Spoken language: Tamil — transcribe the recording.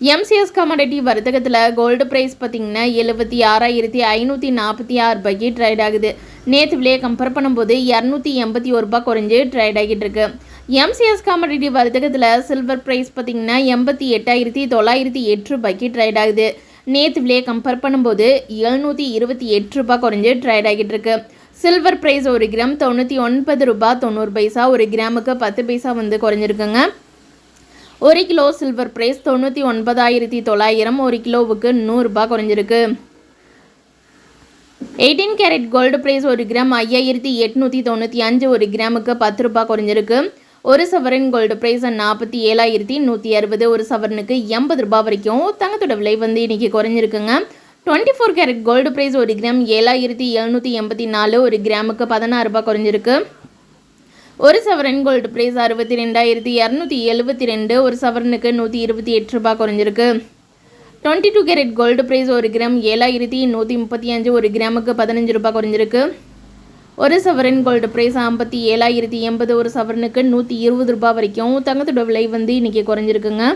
எம்சிஎஸ் கமாடிட்டி வர்த்தகத்தில் கோல்டு ப்ரைஸ் பார்த்தீங்கன்னா எழுபத்தி ஆறாயிரத்தி ஐநூற்றி நாற்பத்தி ஆறு ரூபாய்க்கு ட்ரேட் ஆகுது. நேற்று விலையை கம்பேர் பண்ணும்போது இரநூத்தி எண்பத்தி ஒரு ரூபாய் குறைஞ்சு ட்ரேட் ஆகிட்டு இருக்கு. எம்சிஎஸ் கமாடிட்டி வர்த்தகத்தில் சில்வர் ப்ரைஸ் பார்த்தீங்கன்னா எண்பத்தி எட்டாயிரத்தி தொள்ளாயிரத்தி எட்டு ரூபாய்க்கு ட்ரேட் ஆகுது. நேற்று விலையை கம்பேர் பண்ணும்போது எழுநூற்றி இருபத்தி எட்டு ரூபாய் குறைஞ்சு ட்ரேட் ஆகிட்டு இருக்கு. சில்வர் ப்ரைஸ் ஒரு கிராம் தொண்ணூற்றி ஒன்பது ரூபாய் தொண்ணூறு பைசா ஒரு கிராமுக்கு பத்து பைசா வந்து குறைஞ்சிருக்குங்க. ஒரு கிலோ சில்வர் ப்ரைஸ் தொண்ணூற்றி ஒன்பதாயிரத்தி தொள்ளாயிரம். ஒரு கிலோவுக்கு நூறுரூபா குறைஞ்சிருக்கு. எயிட்டீன் கேரட் கோல்டு ப்ரைஸ் ஒரு கிராம் ஐயாயிரத்தி எட்நூற்றி தொண்ணூற்றி அஞ்சு. ஒரு கிராமுக்கு பத்து ரூபாய் குறைஞ்சிருக்கு. ஒரு சவரன் கோல்டு ப்ரைஸ் நாற்பத்தி ஏழாயிரத்தி நூற்றி அறுபது. ஒரு சவரனுக்கு எண்பது ரூபாய் வரைக்கும் தங்கத்தோட விலை வந்து இன்றைக்கி குறைஞ்சிருக்குங்க. Twenty four carat gold price ஒரு கிராம் ஏழாயிரத்தி எழுநூற்றி எண்பத்தி நாலு. ஒரு கிராமுக்கு பதினாறு ரூபாய் குறைஞ்சிருக்கு. ஒரு சவரன் கோல்டு ப்ரைஸ் அறுபத்தி ரெண்டாயிரத்தி இரநூத்தி எழுபத்தி ரெண்டு ஒரு சவரனுக்கு நூற்றி இருபத்தி எட்டு ரூபாய் குறைஞ்சிருக்கு. Twenty two carat gold price ஒரு கிராம் ஏழாயிரத்தி நூற்றி முப்பத்தி அஞ்சு ஒரு கிராமுக்கு பதினஞ்சு ரூபாய் குறைஞ்சிருக்கு. ஒரு சவரன் கோல்டு ப்ரைஸ் ஐம்பத்தி ஏழாயிரத்தி எண்பது ஒரு சவரனுக்கு நூற்றி இருபது ரூபாய் வரைக்கும் தங்கத்தோட விலை வந்து இன்றைக்கி குறைஞ்சிருக்குங்க.